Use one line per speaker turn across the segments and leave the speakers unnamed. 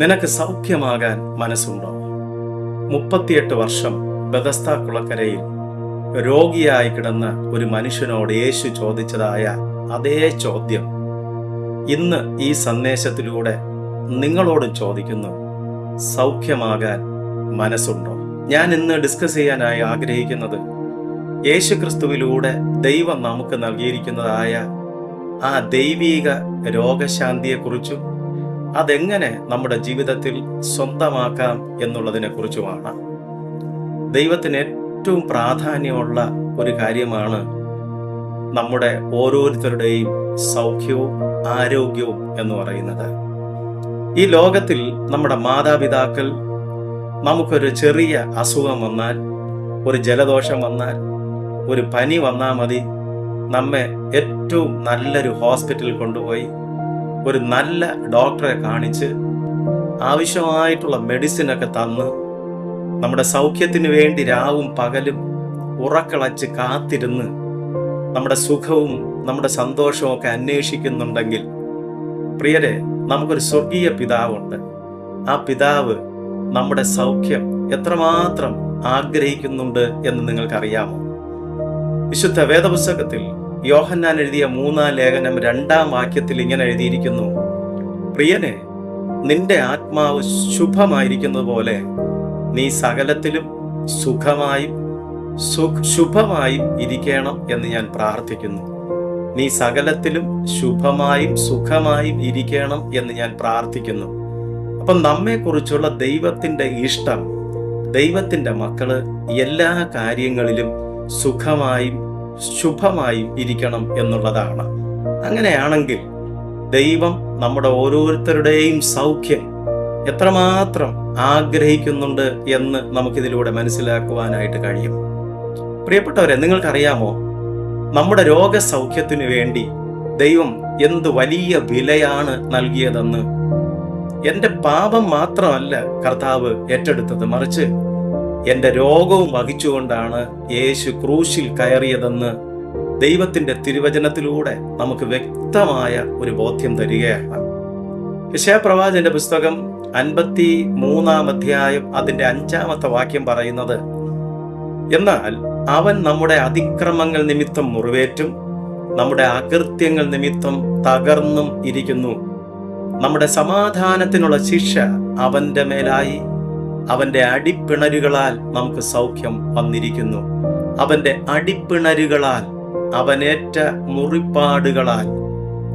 നിനക്ക് സൗഖ്യമാകാൻ മനസ്സുണ്ടോ മുപ്പത്തിയെട്ട് വർഷം ബദസ്ത കുളക്കരയിൽ രോഗിയായി കിടന്ന ഒരു മനുഷ്യനോട് യേശു ചോദിച്ചതായ അതേ ചോദ്യം. ഇന്ന് ഈ സന്ദേശത്തിലൂടെ നിങ്ങളോട് ചോദിക്കുന്നു സൗഖ്യമാകാൻ മനസ്സുണ്ടോ? ഞാൻ ഇന്ന് ഡിസ്കസ് ചെയ്യാനായി ആഗ്രഹിക്കുന്നത് യേശുക്രിസ്തുവിലൂടെ ദൈവം നമുക്ക് നൽകിയിരിക്കുന്നതായ ആ ദൈവീക രോഗശാന്തിയെക്കുറിച്ചും അതെങ്ങനെ നമ്മുടെ ജീവിതത്തിൽ സ്വന്തമാക്കാം എന്നുള്ളതിനെ കുറിച്ചുമാണ്. ദൈവത്തിന് ഏറ്റവും പ്രാധാന്യമുള്ള ഒരു കാര്യമാണ് നമ്മുടെ ഓരോരുത്തരുടെയും സൗഖ്യവും ആരോഗ്യവും എന്ന് പറയുന്നത്. ഈ ലോകത്തിൽ നമ്മുടെ മാതാപിതാക്കൾ നമുക്കൊരു ചെറിയ അസുഖം വന്നാൽ ഒരു ജലദോഷം വന്നാൽ ഒരു പനി വന്നാൽ മതി. നമ്മെ ഏറ്റവും നല്ലൊരു ഹോസ്പിറ്റലിൽ കൊണ്ടുപോയി ഒരു നല്ല ഡോക്ടറെ കാണിച്ച് ആവശ്യമായിട്ടുള്ള മെഡിസിൻ ഒക്കെ തന്ന് നമ്മുടെ സൗഖ്യത്തിന് വേണ്ടി രാവും പകലും ഉറക്കളച്ച് കാത്തിരുന്ന് നമ്മുടെ സുഖവും നമ്മുടെ സന്തോഷവും ഒക്കെ അന്വേഷിക്കുന്നുണ്ടെങ്കിൽ പ്രിയരെ നമുക്കൊരു സ്വർഗീയ പിതാവുണ്ട്. ആ പിതാവ് നമ്മുടെ സൗഖ്യം എത്രമാത്രം ആഗ്രഹിക്കുന്നുണ്ട് എന്ന് നിങ്ങൾക്കറിയാമോ? വിശുദ്ധ വേദപുസ്തകത്തിൽ യോഹന്നാൻ എഴുതിയ മൂന്നാം ലേഖനം രണ്ടാം വാക്യത്തിൽ ഇങ്ങനെ എഴുതിയിരിക്കുന്നു. പ്രിയനെ നിന്റെ ആത്മാവ് ശുഭമായിരിക്കുന്നത് പോലെ നീ സകലത്തിലും സുഖമായും ശുഭമായും ഇരിക്കണം എന്ന് ഞാൻ പ്രാർത്ഥിക്കുന്നു. നീ സകലത്തിലും ശുഭമായും സുഖമായും ഇരിക്കണം എന്ന് ഞാൻ പ്രാർത്ഥിക്കുന്നു. അപ്പം നമ്മെക്കുറിച്ചുള്ള ദൈവത്തിന്റെ ഇഷ്ടം ദൈവത്തിന്റെ മക്കൾ എല്ലാ കാര്യങ്ങളിലും സുഖമായും ശുഭമായും ഇരിക്കണം എന്നുള്ളതാണ്. അങ്ങനെയാണെങ്കിൽ ദൈവം നമ്മുടെ ഓരോരുത്തരുടെയും സൗഖ്യം എത്രമാത്രം ആഗ്രഹിക്കുന്നുണ്ട് എന്ന് നമുക്കിതിലൂടെ മനസ്സിലാക്കുവാനായിട്ട് കഴിയും. പ്രിയപ്പെട്ടവരെ നിങ്ങൾക്കറിയാമോ? നമ്മുടെ രോഗസൗഖ്യത്തിനു വേണ്ടി ദൈവം എന്ത് വലിയ വിലയാണ് നൽകിയതെന്ന്? എന്റെ പാപം മാത്രമല്ല കർത്താവ് ഏറ്റെടുത്തത്. മറിച്ച് എന്റെ രോഗവും വഹിച്ചുകൊണ്ടാണ് യേശു ക്രൂശിൽ കയറിയതെന്ന് ദൈവത്തിന്റെ തിരുവചനത്തിലൂടെ നമുക്ക് വ്യക്തമായ ഒരു ബോധ്യം തരികയാണ്. യശയപ്രവാചന്റെ പുസ്തകം അൻപത്തി മൂന്നാം അധ്യായം അതിന്റെ അഞ്ചാമത്തെ വാക്യം പറയുന്നത് എന്നാൽ അവൻ നമ്മുടെ അതിക്രമങ്ങൾ നിമിത്തം മുറിവേറ്റും നമ്മുടെ അകൃത്യങ്ങൾ നിമിത്തം തകർന്നും ഇരിക്കുന്നു. നമ്മുടെ സമാധാനത്തിനുള്ള ശിക്ഷ അവന്റെ മേലായി അവന്റെ അടിപ്പിണരുകളാൽ നമുക്ക് സൗഖ്യം വന്നിരിക്കുന്നു. അവന്റെ അടിപ്പിണരുകളാൽ അവനേറ്റ മുറിപ്പാടുകളാൽ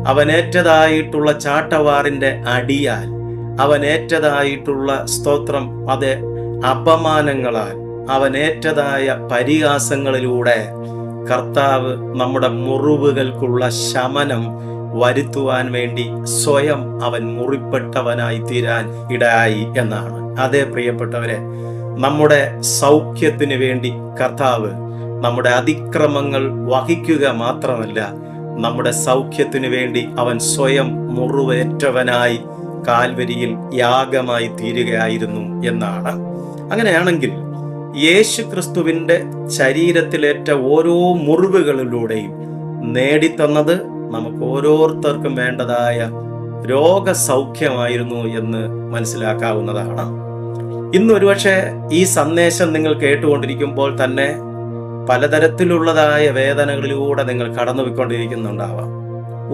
അവനേറ്റതായിട്ടുള്ള ചാട്ടവാറിന്റെ അടിയാൽ അവനേറ്റതായിട്ടുള്ള സ്തോത്രം അത് അപമാനങ്ങളാൽ അവനേറ്റതായ പരിഹാസങ്ങളിലൂടെ കർത്താവ് നമ്മുടെ മുറിവുകൾക്കുള്ള ശമനം വരുത്തുവാൻ വേണ്ടി സ്വയം അവൻ മുറിപ്പെട്ടവനായി തീരാൻ ഇടയായി എന്നാണ്. അതേ പ്രിയപ്പെട്ടവരെ നമ്മുടെ സൗഖ്യത്തിന് വേണ്ടി കർത്താവ് നമ്മുടെ അതിക്രമങ്ങൾ വഹിക്കുക മാത്രമല്ല നമ്മുടെ സൗഖ്യത്തിന് വേണ്ടി അവൻ സ്വയം മുറിവേറ്റവനായി കാൽവരിയിൽ യാഗമായി തീരുകയായിരുന്നു എന്നാണ്. അങ്ങനെയാണെങ്കിൽ യേശു ക്രിസ്തുവിന്റെ ശരീരത്തിലേറ്റ ഓരോ മുറിവുകളിലൂടെയും നേടിത്തന്നത് നമുക്ക് ഓരോരുത്തർക്കും വേണ്ടതായ രോഗസൗഖ്യമായിരുന്നു എന്ന് മനസ്സിലാക്കാവുന്നതാണ്. ഇന്ന് ഒരുപക്ഷെ ഈ സന്ദേശം നിങ്ങൾ കേട്ടുകൊണ്ടിരിക്കുമ്പോൾ തന്നെ പലതരത്തിലുള്ളതായ വേദനകളിലൂടെ നിങ്ങൾ കടന്നുപോയിക്കൊണ്ടിരിക്കുന്നുണ്ടാവാം.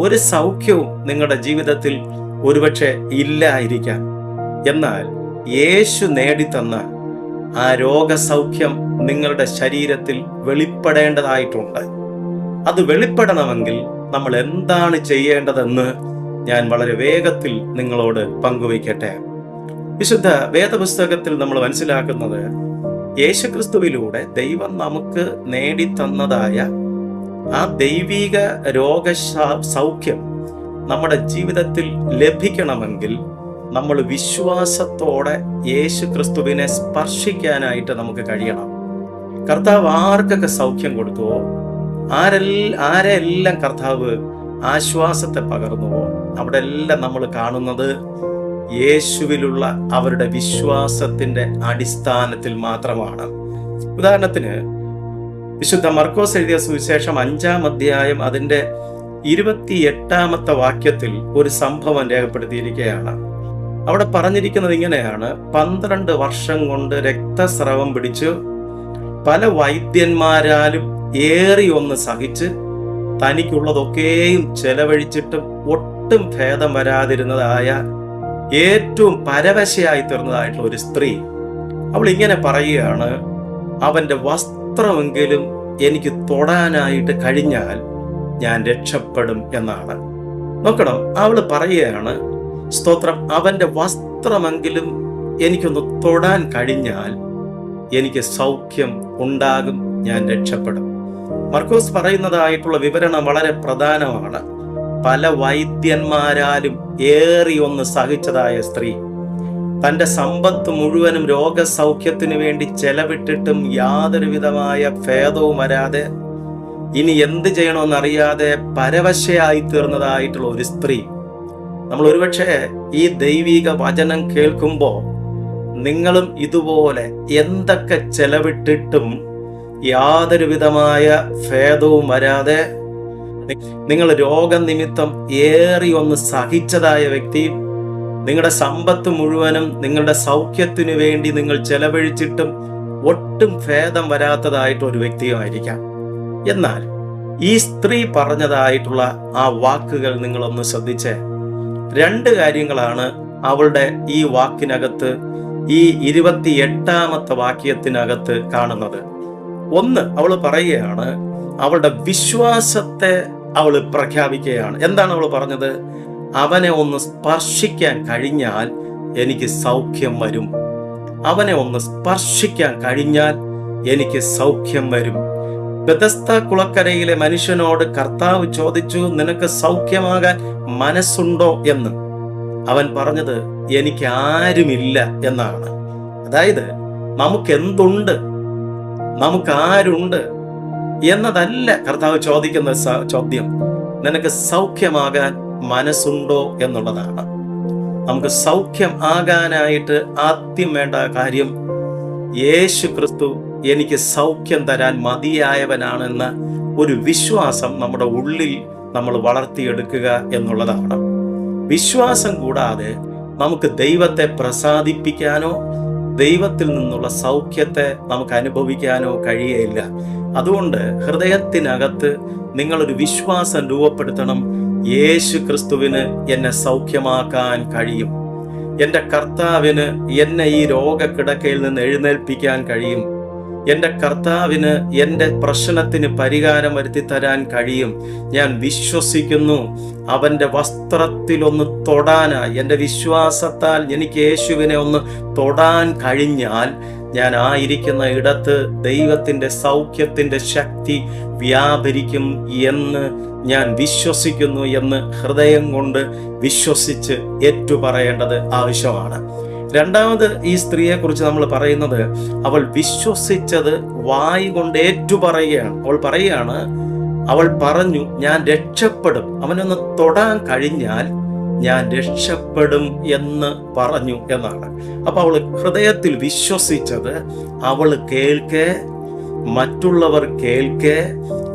ഒരു സൗഖ്യവും നിങ്ങളുടെ ജീവിതത്തിൽ ഒരുപക്ഷെ ഇല്ലായിരിക്കാം. എന്നാൽ യേശു നേടിത്തന്ന ആ രോഗസൗഖ്യം നിങ്ങളുടെ ശരീരത്തിൽ വെളിപ്പെടേണ്ടതായിട്ടുണ്ട്. അത് വെളിപ്പെടണമെങ്കിൽ നമ്മൾ എന്താണ് ചെയ്യേണ്ടതെന്ന് ഞാൻ വളരെ വേഗത്തിൽ നിങ്ങളോട് പങ്കുവയ്ക്കട്ടെ. വിശുദ്ധ വേദപുസ്തകത്തിൽ നമ്മൾ മനസ്സിലാക്കുന്നത് യേശുക്രിസ്തുവിലൂടെ ദൈവം നമുക്ക് നേടിത്തന്നതായ ആ ദൈവിക രോഗ സൗഖ്യം നമ്മുടെ ജീവിതത്തിൽ ലഭിക്കണമെങ്കിൽ നമ്മൾ വിശ്വാസത്തോടെ യേശു ക്രിസ്തുവിനെ സ്പർശിക്കാനായിട്ട് നമുക്ക് കഴിയണം. കർത്താവ് ആർക്കൊക്കെ സൗഖ്യം കൊടുത്തുവോ? ആരെല്ലാം ആരെല്ലാം കർത്താവ് ആശ്വാസത്തെ പകർന്നുവോ അവിടെ എല്ലാം നമ്മൾ കാണുന്നത് യേശുവിലുള്ള അവരുടെ വിശ്വാസത്തിന്റെ അടിസ്ഥാനത്തിൽ മാത്രമാണ്. ഉദാഹരണത്തിന് വിശുദ്ധ മർക്കോസ് എഴുതിയ സുവിശേഷം അഞ്ചാം അധ്യായം അതിന്റെ ഇരുപത്തി എട്ടാമത്തെ വാക്യത്തിൽ ഒരു സംഭവം രേഖപ്പെടുത്തിയിരിക്കുകയാണ്. അവിടെ പറഞ്ഞിരിക്കുന്നത് ഇങ്ങനെയാണ് പന്ത്രണ്ട് വർഷം കൊണ്ട് രക്തസ്രവം പിടിച്ച് പല വൈദ്യന്മാരാലും ഏറി ഒന്ന് സഹിച്ച് തനിക്കുള്ളതൊക്കെയും ചെലവഴിച്ചിട്ടും ഒട്ടും ഭേദം വരാതിരുന്നതായ ഏറ്റവും പരവശയായി തീർന്നതായിട്ടുള്ള ഒരു സ്ത്രീ. അവൾ ഇങ്ങനെ പറയുകയാണ് അവന്റെ വസ്ത്രമെങ്കിലും എനിക്ക് തൊടാനായിട്ട് കഴിഞ്ഞാൽ ഞാൻ രക്ഷപ്പെടും എന്നാണ്. നോക്കണം അവൾ പറയുകയാണ് സ്തോത്രം അവന്റെ വസ്ത്രമെങ്കിലും എനിക്കൊന്ന് തൊടാൻ കഴിഞ്ഞാൽ എനിക്ക് സൗഖ്യം ഉണ്ടാകും ഞാൻ രക്ഷപ്പെടും. മർക്കോസ് പറയുന്നതായിട്ടുള്ള വിവരണം വളരെ പ്രധാനമാണ്. പല വൈദ്യന്മാരാലും ഏറി ഒന്ന് സഹിച്ചതായ സ്ത്രീ. തന്റെ സമ്പത്ത് മുഴുവനും രോഗസൗഖ്യത്തിന് വേണ്ടി ചെലവിട്ടിട്ടും യാതൊരു വിധമായ ഭേദവും വരാതെ ഇനി എന്ത് ചെയ്യണമെന്നറിയാതെ പരവശയായി തീർന്നതായിട്ടുള്ള ഒരു സ്ത്രീ. നമ്മൾ ഒരുപക്ഷെ ഈ ദൈവിക വചനം കേൾക്കുമ്പോൾ നിങ്ങളും ഇതുപോലെ എന്തൊക്കെ ചെലവിട്ടിട്ടും യാതൊരു വിധമായ ഭേദവും വരാതെ നിങ്ങൾ രോഗനിമിത്തം ഏറി ഒന്ന് സഹിച്ചതായ വ്യക്തി നിങ്ങളുടെ സമ്പത്ത് മുഴുവനും നിങ്ങളുടെ സൗഖ്യത്തിനു വേണ്ടി നിങ്ങൾ ചെലവഴിച്ചിട്ടും ഒട്ടും ഭേദം വരാത്തതായിട്ട് ഒരു വ്യക്തിയുമായിരിക്കാം. എന്നാൽ ഈ സ്ത്രീ പറഞ്ഞതായിട്ടുള്ള ആ വാക്കുകൾ നിങ്ങളൊന്ന് ശ്രദ്ധിച്ച്. രണ്ട് കാര്യങ്ങളാണ് അവളുടെ ഈ വാക്കിനകത്ത് ഈ ഇരുപത്തി എട്ടാമത്തെ വാക്യത്തിനകത്ത് കാണുന്നത്. ഒന്ന് അവൾ പറയുകയാണ് അവളുടെ വിശ്വാസത്തെ അവൾ പ്രഖ്യാപിക്കുകയാണ്. എന്താണ് അവൾ പറഞ്ഞത്? അവനെ ഒന്ന് സ്പർശിക്കാൻ കഴിഞ്ഞാൽ എനിക്ക് സൗഖ്യം വരും. അവനെ ഒന്ന് സ്പർശിക്കാൻ കഴിഞ്ഞാൽ എനിക്ക് സൗഖ്യം വരും. ബദസ്ത കുളക്കരയിലെ മനുഷ്യനോട് കർത്താവ് ചോദിച്ചു നിനക്ക് സൗഖ്യമാകാൻ മനസ്സുണ്ടോ? എന്ന്. അവൻ പറഞ്ഞത് എനിക്ക് ആരുമില്ല എന്നാണ്. അതായത് നമുക്ക് എന്തുണ്ട് നമുക്ക് ആരുണ്ട് എന്നതല്ല കർത്താവ് ചോദിക്കുന്ന ചോദ്യം. നിനക്ക് സൗഖ്യമാകാൻ മനസ്സുണ്ടോ എന്നുള്ളതാണ്. നമുക്ക് സൗഖ്യം ആകാനായിട്ട് ആദ്യം വേണ്ട കാര്യം യേശു ക്രിസ്തു എനിക്ക് സൗഖ്യം തരാൻ മതിയായവനാണെന്ന ഒരു വിശ്വാസം നമ്മുടെ ഉള്ളിൽ നമ്മൾ വളർത്തിയെടുക്കുക എന്നുള്ളതാണ്. വിശ്വാസം കൂടാതെ നമുക്ക് ദൈവത്തെ പ്രസാദിപ്പിക്കാനോ ദൈവത്തിൽ നിന്നുള്ള സൗഖ്യത്തെ നമുക്ക് അനുഭവിക്കാനോ കഴിയയില്ല. അതുകൊണ്ട് ഹൃദയത്തിനകത്ത് നിങ്ങളൊരു വിശ്വാസം രൂപപ്പെടുത്തണം. യേശു ക്രിസ്തുവിന് എന്നെ സൗഖ്യമാക്കാൻ കഴിയും. എന്റെ കർത്താവിന് എന്നെ ഈ രോഗക്കിടക്കയിൽ നിന്ന് എഴുന്നേൽപ്പിക്കാൻ കഴിയും. എന്റെ കർത്താവിന് എന്റെ പ്രശ്നത്തിന് പരിഹാരം വരുത്തി തരാൻ കഴിയും. ഞാൻ വിശ്വസിക്കുന്നു. അവന്റെ വസ്ത്രത്തിലൊന്ന് തൊടാനായി എന്റെ വിശ്വാസത്താൽ എനിക്ക് യേശുവിനെ ഒന്ന് തൊടാൻ കഴിഞ്ഞാൽ ഞാൻ ആയിരിക്കുന്ന ഇടത്ത് ദൈവത്തിന്റെ സൗഖ്യത്തിന്റെ ശക്തി വ്യാപരിക്കും എന്ന് ഞാൻ വിശ്വസിക്കുന്നു എന്ന് ഹൃദയം കൊണ്ട് വിശ്വസിച്ച് ഏറ്റുപറയേണ്ടത് ആവശ്യമാണ്. രണ്ടാമത് ഈ സ്ത്രീയെ കുറിച്ച് നമ്മൾ പറയുന്നത് അവൾ വിശ്വസിച്ചത് വായി കൊണ്ട് ഏറ്റുപറയുകയാണ്. അവൾ പറയുകയാണ് അവൾ പറഞ്ഞു ഞാൻ രക്ഷപ്പെടും. അവനൊന്ന് തൊടാൻ കഴിഞ്ഞാൽ ഞാൻ രക്ഷപ്പെടും എന്ന് പറഞ്ഞു എന്നാണ്. അപ്പൊ അവൾ ഹൃദയത്തിൽ വിശ്വസിച്ചത് അവൾ കേൾക്കേ മറ്റുള്ളവർ കേൾക്കെ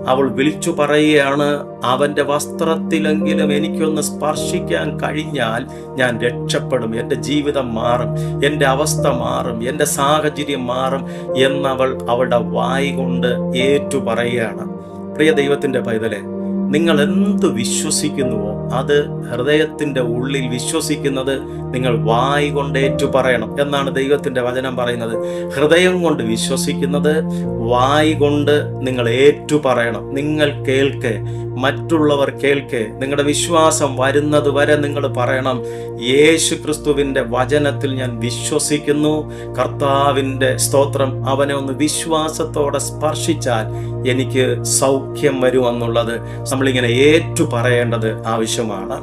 അവൾ വിളിച്ചു പറയുകയാണ് അവന്റെ വസ്ത്രത്തിലെങ്കിലും എനിക്കൊന്ന് സ്പർശിക്കാൻ കഴിഞ്ഞാൽ ഞാൻ രക്ഷപ്പെടും. എന്റെ ജീവിതം മാറും. എന്റെ അവസ്ഥ മാറും. എന്റെ സാഹചര്യം മാറും. എന്നവൾ അവളുടെ വായി കൊണ്ട് ഏറ്റു പറയുകയാണ് പ്രിയ ദൈവത്തിന്റെ പൈതലെ നിങ്ങൾ എന്ത് വിശ്വസിക്കുന്നുവോ അത് ഹൃദയത്തിന്റെ ഉള്ളിൽ വിശ്വസിക്കുന്നത് നിങ്ങൾ വായി കൊണ്ട് ഏറ്റു പറയണം എന്നാണ് ദൈവത്തിന്റെ വചനം പറയുന്നത്. ഹൃദയം കൊണ്ട് വിശ്വസിക്കുന്നത് വായി കൊണ്ട് നിങ്ങൾ ഏറ്റു പറയണം. നിങ്ങൾ കേൾക്കെ മറ്റുള്ളവർ കേൾക്കെ. നിങ്ങളുടെ വിശ്വാസം വരുന്നത് വരെ നിങ്ങൾ പറയണം. യേശു ക്രിസ്തുവിന്റെ വചനത്തിൽ ഞാൻ വിശ്വസിക്കുന്നു. കർത്താവിന്റെ സ്തോത്രം അവനെ ഒന്ന് വിശ്വാസത്തോടെ സ്പർശിച്ചാൽ എനിക്ക് സൗഖ്യം വരുമെന്നുള്ളത്. നമ്മളിങ്ങനെ ഏറ്റു പറയേണ്ടത് ആവശ്യമാണ്.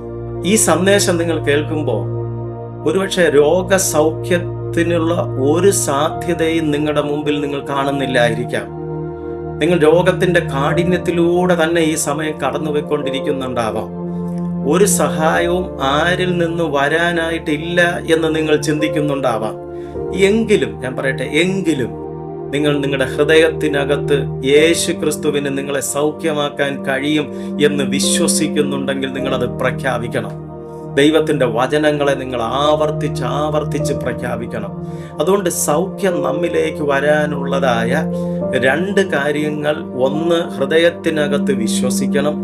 ഈ സന്ദേശം നിങ്ങൾ കേൾക്കുമ്പോൾ ഒരുപക്ഷെ രോഗസൗഖ്യത്തിനുള്ള ഒരു സാധ്യതയും നിങ്ങളുടെ മുമ്പിൽ നിങ്ങൾ കാണുന്നില്ലായിരിക്കാം. നിങ്ങൾ രോഗത്തിന്റെ കാഠിന്യത്തിലൂടെ തന്നെ ഈ സമയം കടന്നു കടന്നുപോയിക്കൊണ്ടിരിക്കുന്നുണ്ടാവാം. ഒരു സഹായവും ആരിൽ നിന്ന് വരാനായിട്ടില്ല എന്ന് നിങ്ങൾ ചിന്തിക്കുന്നുണ്ടാവാം. എങ്കിലും ഞാൻ പറയട്ടെ എങ്കിലും നിങ്ങൾ നിങ്ങളുടെ ഹൃദയത്തിനകത്ത് യേശു ക്രിസ്തുവിന് നിങ്ങളെ സൗഖ്യമാക്കാൻ കഴിയും എന്ന് വിശ്വസിക്കുന്നുണ്ടെങ്കിൽ നിങ്ങളത് പ്രഖ്യാപിക്കണം. ദൈവത്തിന്റെ വചനങ്ങളെ നിങ്ങൾ ആവർത്തിച്ച് ആവർത്തിച്ച് പ്രഖ്യാപിക്കണം. അതുകൊണ്ട് സൗഖ്യം നമ്മിലേക്ക് വരാനുള്ളതായ രണ്ട് കാര്യങ്ങൾ ഒന്ന് ഹൃദയത്തിനകത്ത് വിശ്വസിക്കണം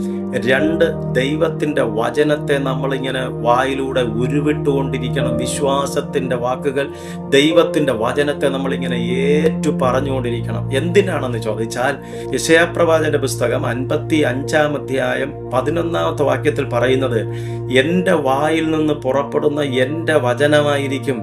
രണ്ട് ദൈവത്തിന്റെ വചനത്തെ നമ്മളിങ്ങനെ വായിലൂടെ ഉരുവിട്ടുകൊണ്ടിരിക്കണം വിശ്വാസത്തിന്റെ വാക്കുകൾ ദൈവത്തിന്റെ വചനത്തെ നമ്മളിങ്ങനെ ഏറ്റു പറഞ്ഞുകൊണ്ടിരിക്കണം എന്തിനാണെന്ന് ചോദിച്ചാൽ യശയാപ്രവാചന്റെ പുസ്തകം അൻപത്തി അഞ്ചാം അധ്യായം പതിനൊന്നാമത്തെ വാക്യത്തിൽ പറയുന്നത് എന്റെ വായിൽ നിന്ന് പുറപ്പെടുന്ന എന്റെ വചനമായിരിക്കും.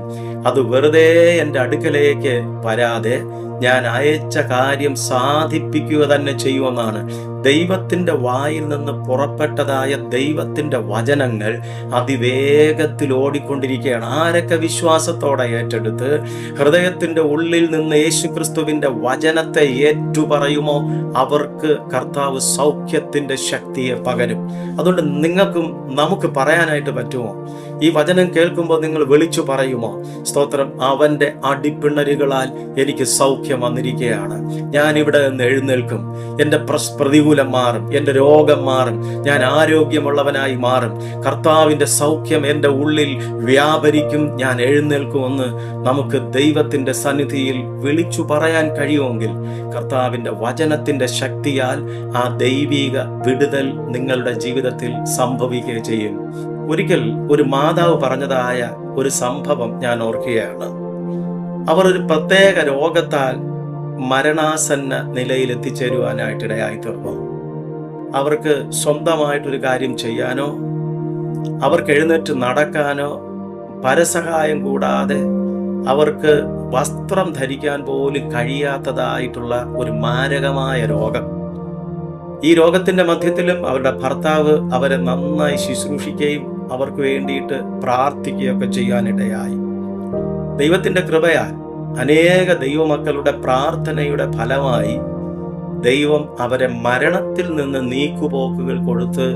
അത് വെറുതെ എന്റെ അടുക്കലേക്ക് വരാതെ ഞാൻ അയച്ച കാര്യം സാധിപ്പിക്കുക തന്നെ ചെയ്യുമെന്നാണ്. ദൈവത്തിന്റെ വായിൽ നിന്ന് പുറപ്പെട്ടതായ ദൈവത്തിന്റെ വചനങ്ങൾ അതിവേഗത്തിൽ ഓടിക്കൊണ്ടിരിക്കുകയാണ്. ആരൊക്കെ വിശ്വാസത്തോടെ ഏറ്റെടുത്ത് ഹൃദയത്തിന്റെ ഉള്ളിൽ നിന്ന് യേശുക്രിസ്തുവിന്റെ വചനത്തെ ഏറ്റുപറയുമോ? അവർക്ക് കർത്താവ് സൗഖ്യത്തിന്റെ ശക്തിയെ പകരും. അതുകൊണ്ട് നിങ്ങൾക്കും നമുക്ക് പറയാനായിട്ട് പറ്റുമോ? ഈ വചനം കേൾക്കുമ്പോൾ നിങ്ങൾ വിളിച്ചു പറയുമോ? സ്തോത്രം അവന്റെ അടിപ്പിണരുകളാൽ എനിക്ക് സൗഖ്യം വന്നിരിക്കുകയാണ്. ഞാൻ ഇവിടെ നിന്ന് എഴുന്നേൽക്കും. എന്റെ പ്രതികൂലം മാറും. എന്റെ രോഗം മാറും. ഞാൻ ആരോഗ്യമുള്ളവനായി മാറും. കർത്താവിന്റെ സൗഖ്യം എന്റെ ഉള്ളിൽ വ്യാപരിക്കും. ഞാൻ എഴുന്നേൽക്കുമെന്ന് നമുക്ക് ദൈവത്തിന്റെ സന്നിധിയിൽ വിളിച്ചു പറയാൻ കഴിയുമെങ്കിൽ കർത്താവിന്റെ വചനത്തിന്റെ ശക്തിയാൽ ആ ദൈവിക വിടുതൽ നിങ്ങളുടെ ജീവിതത്തിൽ സംഭവിക്കുകയും ചെയ്യും. ഒരിക്കൽ ഒരു മാതാവ് പറഞ്ഞതായ ഒരു സംഭവം ഞാൻ ഓർക്കുകയാണ്. അവർ ഒരു പ്രത്യേക രോഗത്താൽ മരണാസന്ന നിലയിൽ എത്തിച്ചേരുവാനായിട്ട് ഇടയായി തീർന്നു അവർക്ക് സ്വന്തമായിട്ടൊരു കാര്യം ചെയ്യാനോ അവർക്ക് എഴുന്നേറ്റ് നടക്കാനോ പരസഹായം കൂടാതെ അവർക്ക് വസ്ത്രം ധരിക്കാൻ പോലും കഴിയാത്തതായിട്ടുള്ള ഒരു മാരകമായ രോഗം. ഈ രോഗത്തിന്റെ മധ്യത്തിലും അവരുടെ ഭർത്താവ് അവരെ നന്നായി ശുശ്രൂഷിക്കുകയും അവർക്ക് വേണ്ടിയിട്ട് പ്രാർത്ഥിക്കുകയൊക്കെ ചെയ്യാനിടയായി. ദൈവത്തിന്റെ കൃപയാൽ അനേക ദൈവമക്കളുടെ പ്രാർത്ഥനയുടെ ഫലമായി ദൈവം അവരെ മരണത്തിൽ നിന്ന് നീക്കുപോക്കുകൾ കൊടുത്ത്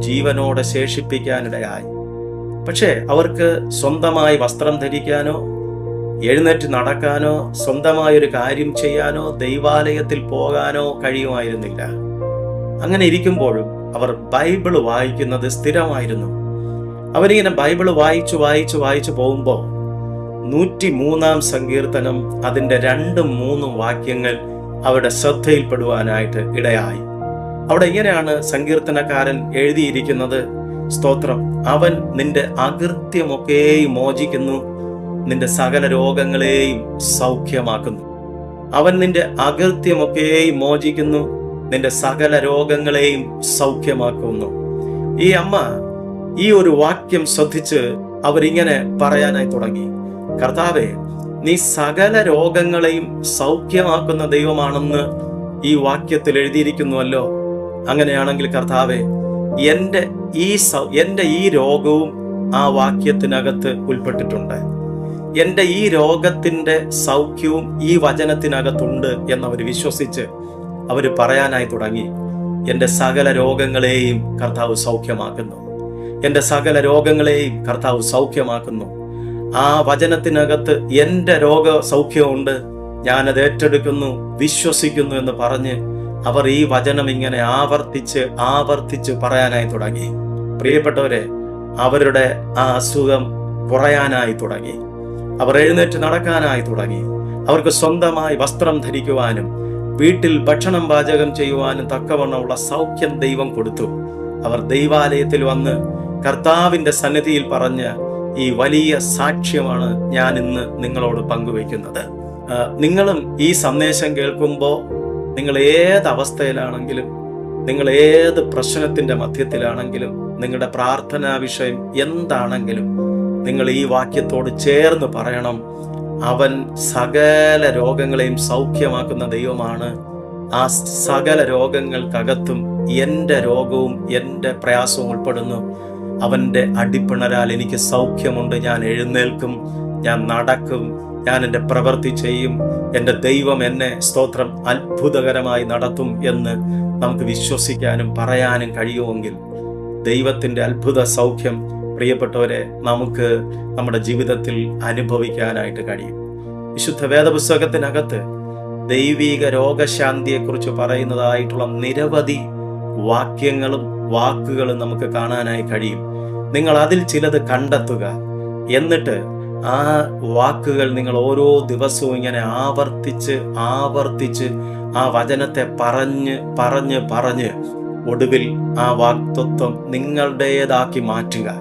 ജീവനോടെ ശേഷിപ്പിക്കാനിടയായി. പക്ഷേ അവർക്ക് സ്വന്തമായി വസ്ത്രം ധരിക്കാനോ എഴുന്നേറ്റ് നടക്കാനോ സ്വന്തമായൊരു കാര്യം ചെയ്യാനോ ദൈവാലയത്തിൽ പോകാനോ കഴിയുമായിരുന്നില്ല. അങ്ങനെ ഇരിക്കുമ്പോഴും അവർ ബൈബിൾ വായിക്കുന്നത് സ്ഥിരമായിരുന്നു. അവരിങ്ങനെ ബൈബിൾ വായിച്ചു വായിച്ചു വായിച്ചു പോകുമ്പോൾ നൂറ്റി മൂന്നാം സങ്കീർത്തനം അതിന്റെ രണ്ടും മൂന്നും വാക്യങ്ങൾ അവരുടെ ശ്രദ്ധയിൽപ്പെടുവാനായിട്ട് ഇടയായി. അവിടെ ഇങ്ങനെയാണ് സങ്കീർത്തനക്കാരൻ എഴുതിയിരിക്കുന്നത്. സ്തോത്രം. അവൻ നിന്റെ അകൃത്യമൊക്കെയും മോചിക്കുന്നു. നിന്റെ സകല രോഗങ്ങളെയും സൗഖ്യമാക്കുന്നു. അവൻ നിന്റെ അകൃത്യമൊക്കെയും മോചിക്കുന്നു. നിന്റെ സകല രോഗങ്ങളെയും സൗഖ്യമാക്കുന്നു. ഈ അമ്മ ഈ ഒരു വാക്യം ശ്രദ്ധിച്ച് അവരിങ്ങനെ പറയാനായി തുടങ്ങി. കർത്താവെ നീ സകല രോഗങ്ങളെയും സൗഖ്യമാക്കുന്ന ദൈവമാണെന്ന് ഈ വാക്യത്തിൽ എഴുതിയിരിക്കുന്നുവല്ലോ. അങ്ങനെയാണെങ്കിൽ കർത്താവെ എന്റെ ഈ സൗ- എന്റെ ഈ രോഗവും ആ വാക്യത്തിനകത്ത് ഉൾപ്പെട്ടിട്ടുണ്ട്. എന്റെ ഈ രോഗത്തിന്റെ സൗഖ്യവും ഈ വചനത്തിനകത്തുണ്ട് എന്നവർ വിശ്വസിച്ച് അവർ പറയാനായി തുടങ്ങി. എന്റെ സകല രോഗങ്ങളെയും കർത്താവ് സൗഖ്യമാക്കുന്നു. എന്റെ സകല രോഗങ്ങളെയും കർത്താവ് സൗഖ്യമാക്കുന്നു. ആ വചനത്തിനകത്ത് എന്റെ രോഗ സൗഖ്യമുണ്ട്. ഞാനത് ഏറ്റെടുക്കുന്നു വിശ്വസിക്കുന്നു എന്ന് പറഞ്ഞ് അവർ ഈ വചനം ഇങ്ങനെ ആവർത്തിച്ച് ആവർത്തിച്ച് പറയാനായി തുടങ്ങി. പ്രിയപ്പെട്ടവരെ അവരുടെ ആ അസുഖം കുറയാനായി തുടങ്ങി. അവർ എഴുന്നേറ്റ് നടക്കാനായി തുടങ്ങി. അവർക്ക് സ്വന്തമായി വസ്ത്രം ധരിക്കുവാനും വീട്ടിൽ ഭക്ഷണം പാചകം ചെയ്യുവാനും തക്കവണ്ണമുള്ള സൗഖ്യം ദൈവം കൊടുത്തു. അവർ ദൈവാലയത്തിൽ വന്ന് കർത്താവിന്റെ സന്നിധിയിൽ പറഞ്ഞ ഈ വലിയ സാക്ഷ്യമാണ് ഞാൻ ഇന്ന് നിങ്ങളോട് പങ്കുവയ്ക്കുന്നത്. നിങ്ങളും ഈ സന്ദേശം കേൾക്കുമ്പോൾ നിങ്ങൾ ഏത് അവസ്ഥയിലാണെങ്കിലും നിങ്ങൾ ഏത് പ്രശ്നത്തിന്റെ മധ്യത്തിലാണെങ്കിലും നിങ്ങളുടെ പ്രാർത്ഥനാ വിഷയം എന്താണെങ്കിലും നിങ്ങൾ ഈ വാക്യത്തോട് ചേർന്ന് പറയണം. അവൻ സകല രോഗങ്ങളെയും സൗഖ്യമാക്കുന്ന ദൈവമാണ്. ആ സകല രോഗങ്ങൾക്കകത്തും എന്റെ രോഗവും എന്റെ പ്രയാസവും ഉൾപ്പെടുന്നു. അവന്റെ അടിപ്പിണരാൽ എനിക്ക് സൗഖ്യമുണ്ട്. ഞാൻ എഴുന്നേൽക്കും ഞാൻ നടക്കും ഞാൻ എന്റെ പ്രവൃത്തി ചെയ്യും. എന്റെ ദൈവം എന്നെ സ്തോത്രം അത്ഭുതകരമായി നടത്തും എന്ന് നമുക്ക് വിശ്വസിക്കാനും പറയാനും കഴിയുമെങ്കിൽ ദൈവത്തിന്റെ അത്ഭുത സൗഖ്യം പ്രിയപ്പെട്ടവരെ നമുക്ക് നമ്മുടെ ജീവിതത്തിൽ അനുഭവിക്കാനായിട്ട് കഴിയും. വിശുദ്ധ വേദപുസ്തകത്തിനകത്ത് ദൈവീക രോഗശാന്തിയെക്കുറിച്ച് പറയുന്നതായിട്ടുള്ള നിരവധി വാക്യങ്ങളും വാക്കുകളും നമുക്ക് കാണാനായി കഴിയും. നിങ്ങൾ അതിൽ ചിലത് കണ്ടെത്തുക. എന്നിട്ട് ആ വാക്കുകൾ നിങ്ങൾ ഓരോ ദിവസവും ഇങ്ങനെ ആവർത്തിച്ച് ആവർത്തിച്ച് ആ വചനത്തെ പറഞ്ഞ് പറഞ്ഞ് പറഞ്ഞ് ഒടുവിൽ ആ വാക്തത്വം നിങ്ങളുടേതാക്കി മാറ്റുക.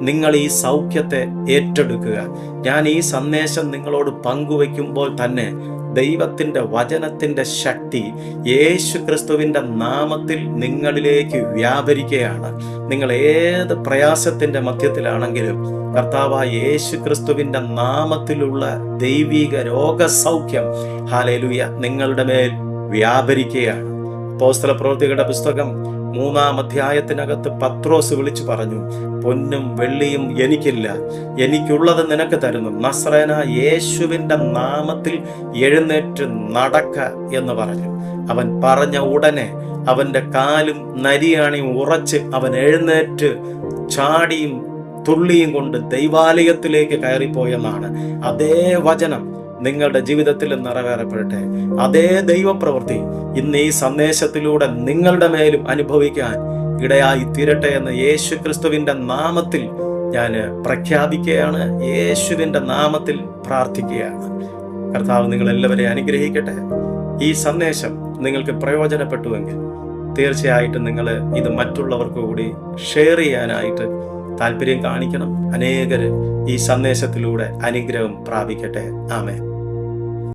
നിങ്ങൾ ഈ സൗഖ്യത്തെ ഏറ്റെടുക്കുക. ഞാൻ ഈ സന്ദേശം നിങ്ങളോട് പങ്കുവെക്കുമ്പോൾ തന്നെ ദൈവത്തിന്റെ വചനത്തിന്റെ ശക്തി യേശു ക്രിസ്തുവിന്റെ നാമത്തിൽ നിങ്ങളിലേക്ക് വ്യാപരിക്കുകയാണ്. നിങ്ങൾ ഏത് പ്രയാസത്തിന്റെ മധ്യത്തിലാണെങ്കിലും കർത്താവ് യേശു ക്രിസ്തുവിന്റെ നാമത്തിലുള്ള ദൈവിക രോഗസൗഖ്യം ഹാലേലുയ നിങ്ങളുടെ മേൽ വ്യാപരിക്കുകയാണ്. പോസ്തല പ്രവൃത്തികളുടെ പുസ്തകം മൂന്നാം അധ്യായത്തിനകത്ത് പത്രോസ് വിളിച്ചു പറഞ്ഞു പൊന്നും വെള്ളിയും എനിക്കില്ല. എനിക്കുള്ളത് നിനക്ക് തരുന്നു. നസ്രേന യേശുവിന്റെ നാമത്തിൽ എഴുന്നേറ്റ് നടക്ക എന്ന് പറഞ്ഞു. അവൻ പറഞ്ഞ ഉടനെ അവന്റെ കാലും നരിയാണിയും ഉറച്ച് അവൻ എഴുന്നേറ്റ് ചാടിയും തുള്ളിയും കൊണ്ട് ദൈവാലയത്തിലേക്ക് കയറിപ്പോയെന്നാണ്. അതേ വചനം നിങ്ങളുടെ ജീവിതത്തിൽ നിറവേറപ്പെടട്ടെ. അതേ ദൈവപ്രവൃത്തി ഇന്ന് ഈ സന്ദേശത്തിലൂടെ നിങ്ങളുടെ മേലും അനുഭവിക്കാൻ ഇടയായി തീരട്ടെ എന്ന് യേശു ക്രിസ്തുവിന്റെ നാമത്തിൽ ഞാൻ പ്രഖ്യാപിക്കുകയാണ്. യേശുവിന്റെ നാമത്തിൽ പ്രാർത്ഥിക്കുകയാണ്. കർത്താവ് നിങ്ങളെല്ലാവരെയും അനുഗ്രഹിക്കട്ടെ. ഈ സന്ദേശം നിങ്ങൾക്ക് പ്രയോജനപ്പെട്ടുവെങ്കിൽ തീർച്ചയായിട്ടും നിങ്ങൾ ഇത് മറ്റുള്ളവർക്ക് കൂടി ഷെയർ ചെയ്യാനായിട്ട് താല്പര്യം കാണിക്കണം. അനേകർ ഈ സന്ദേശത്തിലൂടെ അനുഗ്രഹം പ്രാപിക്കട്ടെ. ആമേ